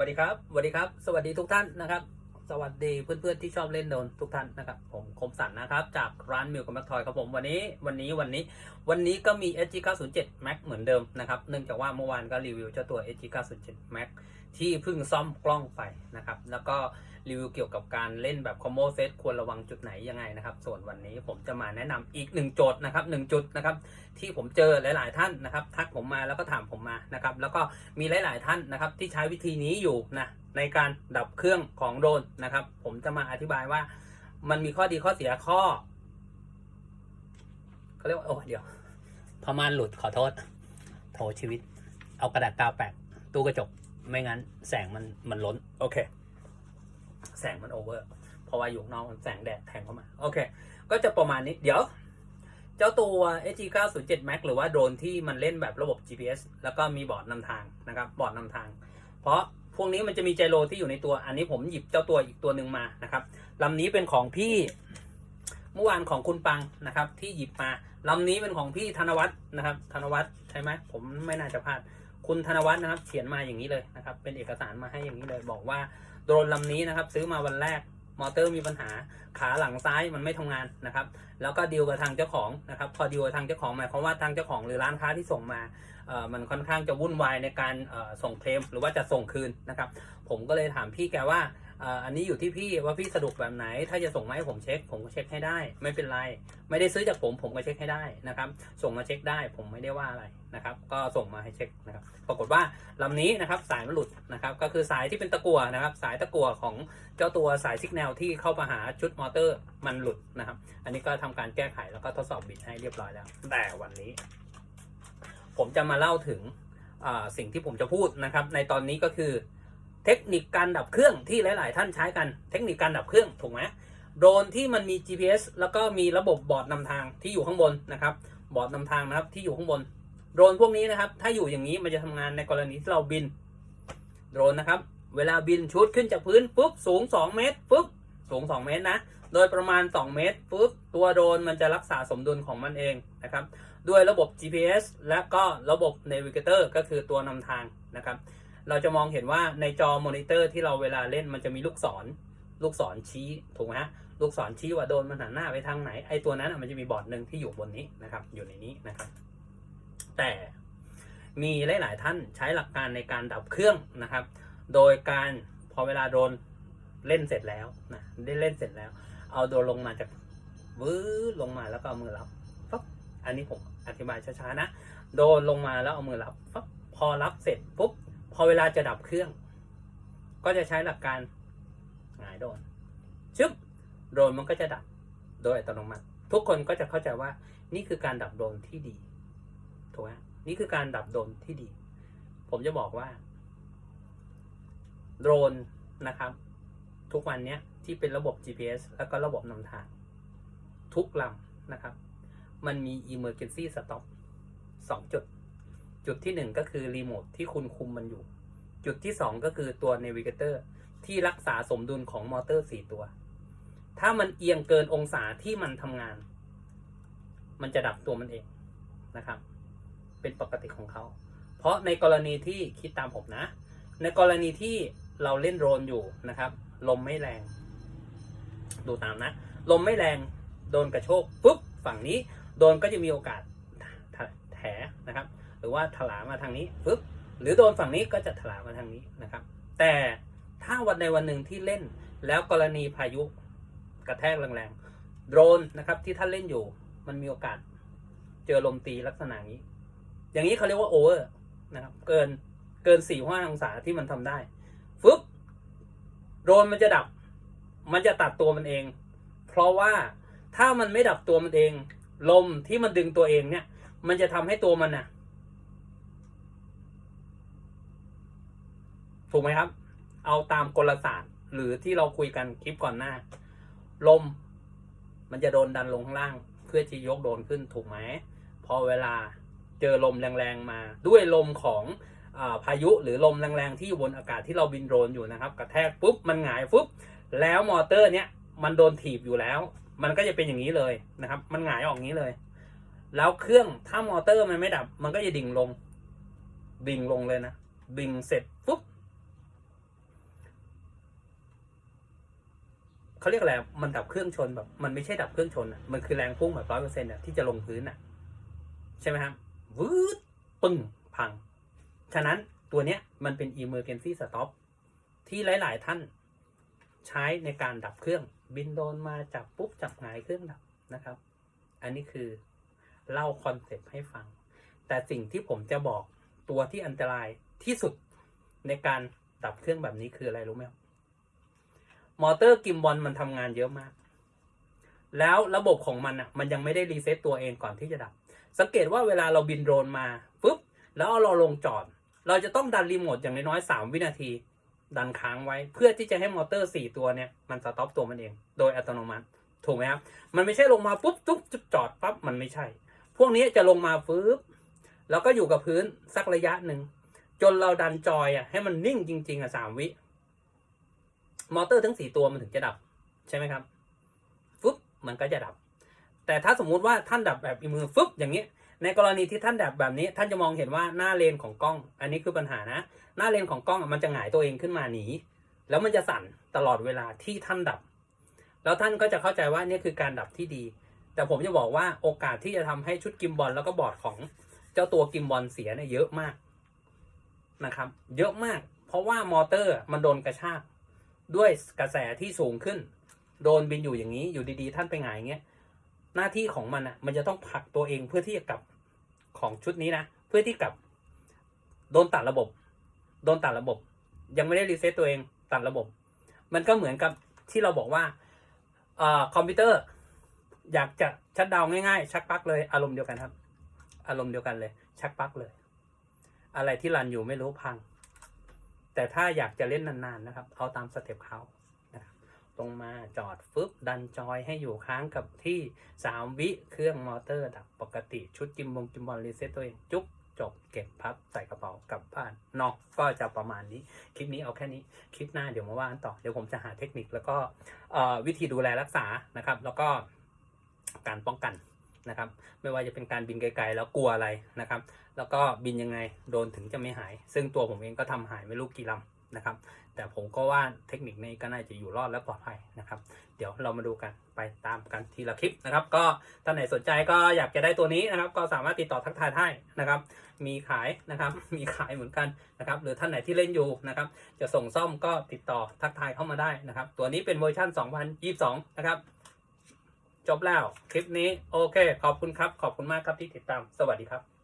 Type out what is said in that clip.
วัสดีครับสวัสดีครับ สวัสดีทุกท่านนะครับ สวัสดีเพื่อนๆที่ชอบเล่นโดนทุกท่านนะครับ ผมคมสันนะครับ จากร้านมิวกับแม็กทอยครับผมวันนี้วันนี้วันนี้ วันนี้ก็มี SG 907 Max เหมือนเดิมนะครับเนื่องจากว่าเมื่อวานก็รีวิวเจ้าตัว SG 907 Max ที่เพิ่งซ่อมกล้องไปนะครับ แล้วก็ รีวิวเกี่ยวกับการเล่นแบบคอมโบเซตควรระวังจุดไหนยังไงนะครับ ส่วนวันนี้ผมจะมาแนะนำอีกหนึ่งโจทย์นะครับหนึ่งจุดนะครับที่ผมเจอหลาย ๆ ท่านนะครับ ทักผมมาแล้วก็ถามผมมานะครับ แล้วก็มีหลาย ๆ ท่านนะครับ ที่ใช้วิธีนี้อยู่นะในการดับเครื่องของโดรนนะครับ ผมจะมาอธิบายว่า มันมีข้อดีข้อเสียข้อเขาเรียกว่าโอ้เดี๋ยวพม่านหลุดขอโทษโถชีวิต เอากระดาษกาวแปะตู้กระจกไม่งั้นแสงมันมันล้น โอเค แสงมันโอเวอร์เพราะว่าอยู่นอกมันแสงแดดแทงเข้ามา โอเค ก็จะประมาณนี้ เดี๋ยว เจ้าตัว SG 907 Max หรือว่าโดรนที่มันเล่นแบบระบบ GPS แล้วก็มีบอร์ดนำทางนะครับ บอร์ดนำทาง เพราะพวกนี้มันจะมีไจโรที่อยู่ในตัว อันนี้ผมหยิบเจ้าตัวอีกตัวหนึ่งมานะครับลำนี้เป็นของพี่เมื่อวานของคุณปังนะครับ ที่หยิบมาลำนี้เป็นของพี่ธนวัฒน์นะครับ ธนวัฒน์ใช่ไหมผมไม่น่าจะพลาด คุณธนวัฒน์นะครับ เขียนมาอย่างนี้เลยนะครับ เป็นเอกสารมาให้อย่างนี้เลย บอกว่า โดรนลำนี้นะครับ ซื้อมาวันแรกมอเตอร์มีปัญหาขาหลังซ้ายมันไม่ทำงานนะครับ แล้วก็ดีลกับทางเจ้าของนะครับ พอดีลกับทางเจ้าของหมายความว่าทางเจ้าของหรือร้านค้าที่ส่งมาเอ่อมันค่อนข้างจะวุ่นวายในการเออส่งเคลมหรือว่าจะส่งคืนนะครับ ผมก็เลยถามพี่แกว่า อันนี้อยู่ที่พี่ว่าพี่สะดวกแบบไหน ถ้าจะส่งมาให้ผมเช็ค ผมก็เช็คให้ได้ ไม่เป็นไร ไม่ได้ซื้อจากผมผมก็เช็คให้ได้นะครับ ส่งมาเช็คได้ผมไม่ได้ว่าอะไรนะครับ ก็ส่งมาให้เช็คนะครับ ปรากฏว่าลำนี้นะครับสายมันหลุดนะครับ ก็คือสายที่เป็นตะกั่วนะครับ สายตะกั่วของเจ้าตัวสายสัญญาณที่เข้ามาหาชุดมอเตอร์มันหลุดนะครับ อันนี้ก็ทำการแก้ไขแล้วก็ทดสอบบิดให้เรียบร้อยแล้ว แต่วันนี้ ผมจะมาเล่าถึงสิ่งที่ผมจะพูดนะครับ ในตอนนี้ก็คือ เทคนิคการดับเครื่องที่หลาย ๆ ท่านใช้กัน เทคนิคการดับเครื่องถูกไหมโดรนที่มันมี GPS แล้วก็มีระบบบอร์ดนำทางที่อยู่ข้างบนนะครับ บอร์ดนำทางนะครับที่อยู่ข้างบน โดรนพวกนี้นะครับ ถ้าอยู่อย่างนี้มันจะทำงานในกรณีที่เราบิน โดรนนะครับ เวลาบินชุดขึ้นจากพื้นปุ๊บสูง 2 เมตรปุ๊บสูง 2 เมตรนะ โดยประมาณ 2 เมตรปุ๊บตัวโดรนมันจะรักษาสมดุลของมันเองนะครับ ด้วยระบบ GPS และก็ระบบ Navigator ก็คือตัวนำทางนะครับ เราจะมองเห็นว่าในจอมอนิเตอร์ที่เราเวลาเล่นมันจะมีลูกศร ลูกศรชี้ถูกไหมฮะลูกศรชี้ว่าโดนมันหันหน้าไปทางไหนไอตัวนั้นมันจะมีบอร์ดหนึ่งที่อยู่บนนี้นะครับ อยู่ในนี้นะครับ แต่มีหลาย ๆ ท่านใช้หลักการในการดับเครื่องนะครับ โดยการพอเวลาโดนเล่นเสร็จแล้วนะได้เล่นเสร็จแล้ว เอาโดนลงมาจากวื้อลงมาแล้วก็เอามือรับปั๊บอันนี้ผมอธิบายช้าๆนะ โดนลงมาแล้วเอามือรับปั๊บพอรับเสร็จปุ๊บ อเวลาจะดับเครื่อง ก็จะใช้หลักการหงายโดนชึบโดรนมันก็จะดับโดยอัตโนมัติ ทุกคนก็จะเข้าใจว่านี่คือการดับโดรนที่ดีถูกไหมนี่คือการดับโดรนที่ดี ผมจะบอกว่าโดรนนะครับ ทุกวันนี้ที่เป็นระบบ GPS แล้วก็ระบบนำทาง ทุกลำนะครับ มันมี emergency stop สองจุด จุดที่หนึ่งก็คือรีโมทที่คุณคุมมันอยู่ จุดที่สองก็คือตัว Navigator ที่รักษาสมดุลของมอเตอร์สี่ตัว ถ้ามันเอียงเกินองศาที่มันทำงาน มันจะดับตัวมันเองนะครับ เป็นปกติของเขา เพราะในกรณีที่คิดตามผมนะ ในกรณีที่เราเล่นโรนอยู่นะครับ ลมไม่แรง ดูตามนะ ลมไม่แรงโดนกระโชกปุ๊บฝั่งนี้ โดนก็จะมีโอกาสถแถนะครับ หรือว่าถลามาทางนี้ปุ๊บหรือโดนฝั่งนี้ก็จะถลามาทางนี้นะครับ แต่ถ้าวันในวันหนึ่งที่เล่นแล้วกรณีพายุกระแทกแรงๆโดรนนะครับที่ท่านเล่นอยู่มันมีโอกาส เจอลมตีลักษณะนี้ อย่างนี้เขาเรียกว่าโอเวอร์นะครับเกินเกินสี่ห้าองศาที่มันทำได้ฟึบโดรนมันจะดับ มันจะตัดตัวมันเอง เพราะว่าถ้ามันไม่ดับตัวมันเอง ลมที่มันดึงตัวเองเนี่ย มันจะทำให้ตัวมันน่ะ ถูกไหมครับ เอาตามกลศาสตร์ หรือที่เราคุยกันคลิปก่อนหน้า ลม มันจะโดนดันลงข้างล่าง เพื่อจะยกโดนขึ้นถูกไหมพอเวลาเจอลมแรงๆมา ด้วยลมของอพายุหรือลมแรงๆที่อยู่บนอากาศที่เราบินโดรนอยู่นะครับ กระแทกปุ๊บมันหงายปุ๊บแล้วมอเตอร์เนี้ยมันโดนถีบอยู่แล้ว มันก็จะเป็นอย่างนี้เลยนะครับ มันหงายออกนี้เลย แล้วเครื่องถ้ามอเตอร์มันไม่ดับ มันก็จะดิ่งลง ดิ่งลงเลยนะดิ่งเสร็จปุ๊บ เขาเรียกอะไรมันดับเครื่องชนแบบ มันไม่ใช่ดับเครื่องชนอะมันคือแรงพุ่งแบบร้อยเปอร์เซ็นต์อะที่จะลงพื้นอะ ใช่ไหมครับวืดปึ้งพัง ฉะนั้นตัวเนี้ยมันเป็น emergency stop ที่หลาย ๆ ท่านใช้ในการดับเครื่อง บินโดนมาจับปุ๊บจับหงายเครื่องดับนะครับ อันนี้คือเล่าคอนเซปต์ให้ฟัง แต่สิ่งที่ผมจะบอกตัวที่อันตรายที่สุดในการดับเครื่องแบบนี้คืออะไรรู้ไหมครับ มอเตอร์กิมบอลมันทำงานเยอะมาก แล้วระบบของมันอะ มันยังไม่ได้รีเซ็ตตัวเองก่อนที่จะดับ สังเกตว่าเวลาเราบินโดรนมาปุ๊บแล้วเราลงจอด เราจะต้องดันรีโมทอย่างน้อยๆสามวินาที ดันค้างไว้ เพื่อที่จะให้มอเตอร์สี่ตัวเนี่ยมันสต็อปตัวมันเอง โดยอัตโนมัติ ถูกไหมครับมันไม่ใช่ลงมาปุ๊บจุ๊บจุ๊บจอดปั๊บมันไม่ใช่ พวกนี้จะลงมาปุ๊บแล้วก็อยู่กับพื้นสักระยะหนึ่งจนเราดันจอยอะให้มันนิ่งจริงๆอะสามวิ มอเตอร์ทั้งสี่ตัวมันถึงจะดับใช่ไหมครับฟึบมันก็จะดับ แต่ถ้าสมมุติว่าท่านดับแบบมือฟึบอย่างนี้ ในกรณีที่ท่านดับแบบนี้ ท่านจะมองเห็นว่าหน้าเลนของกล้อง อันนี้คือปัญหานะ หน้าเลนของกล้องมันจะหงายตัวเองขึ้นมาหนี แล้วมันจะสั่นตลอดเวลาที่ท่านดับ แล้วท่านก็จะเข้าใจว่านี่คือการดับที่ดี แต่ผมจะบอกว่าโอกาสที่จะทำให้ชุดกิมบอลแล้วก็บอร์ดของเจ้าตัวกิมบอลเสียเนี่ยเยอะมากนะครับ เยอะมาก เพราะว่ามอเตอร์มันโดนกระชาก ด้วยกระแสที่สูงขึ้น โดนบินอยู่อย่างนี้อยู่ดีๆ ท่านไปหงายอย่างเงี้ยหน้าที่ของมันอะ มันจะต้องผลักตัวเองเพื่อที่จะกลับของชุดนี้นะเพื่อที่กลับ โดนตัดระบบ โดนตัดระบบ ยังไม่ได้รีเซ็ตตัวเองตัดระบบ มันก็เหมือนกับที่เราบอกว่าเอ่อคอมพิวเตอร์ อยากจะชัดดาวง่ายๆ ชักปลั๊กเลยอารมณ์เดียวกันครับ อารมณ์เดียวกันเลย ชักปลั๊กเลย อะไรที่รันอยู่ไม่รู้พัง แต่ถ้าอยากจะเล่นนานๆนะครับ เอาตามสเต็ปเขานะครับตรงมาจอดฟึบดันจอยให้อยู่ค้างกับที่สามวิเครื่องมอเตอร์ดับปกติชุดจิมบงจิมบอลรีเซ็ตตัวเองจุ๊บจบเก็บพับใส่กระเป๋ากลับบ้านนอกก็จะประมาณนี้ คลิปนี้เอาแค่นี้ คลิปหน้าเดี๋ยวมาว่ากันต่อ เดี๋ยวผมจะหาเทคนิคแล้วก็วิธีดูแลรักษานะครับ แล้วก็การป้องกัน นะครับ ไม่ว่าจะเป็นการบินไกลๆแล้วกลัวอะไรนะครับ แล้วก็บินยังไงโดนถึงจะไม่หาย ซึ่งตัวผมเองก็ทำหายไม่รู้กี่ลำนะครับ แต่ผมก็ว่าเทคนิคนี้ก็น่าจะอยู่รอดและปลอดภัยนะครับ เดี๋ยวเรามาดูกันไปตามกันทีละคลิปนะครับ ก็ท่านไหนสนใจก็อยากจะได้ตัวนี้นะครับ ก็สามารถติดต่อทักทายได้นะครับ มีขายนะครับ มีขายเหมือนกันนะครับ หรือท่านไหนที่เล่นอยู่นะครับ จะส่งซ่อมก็ติดต่อทักทายเข้ามาได้นะครับ ตัวนี้เป็นเวอร์ชัน2022 นะครับ จบแล้ว คลิปนี้โอเค ขอบคุณครับ ขอบคุณมากครับที่ติดตาม สวัสดีครับ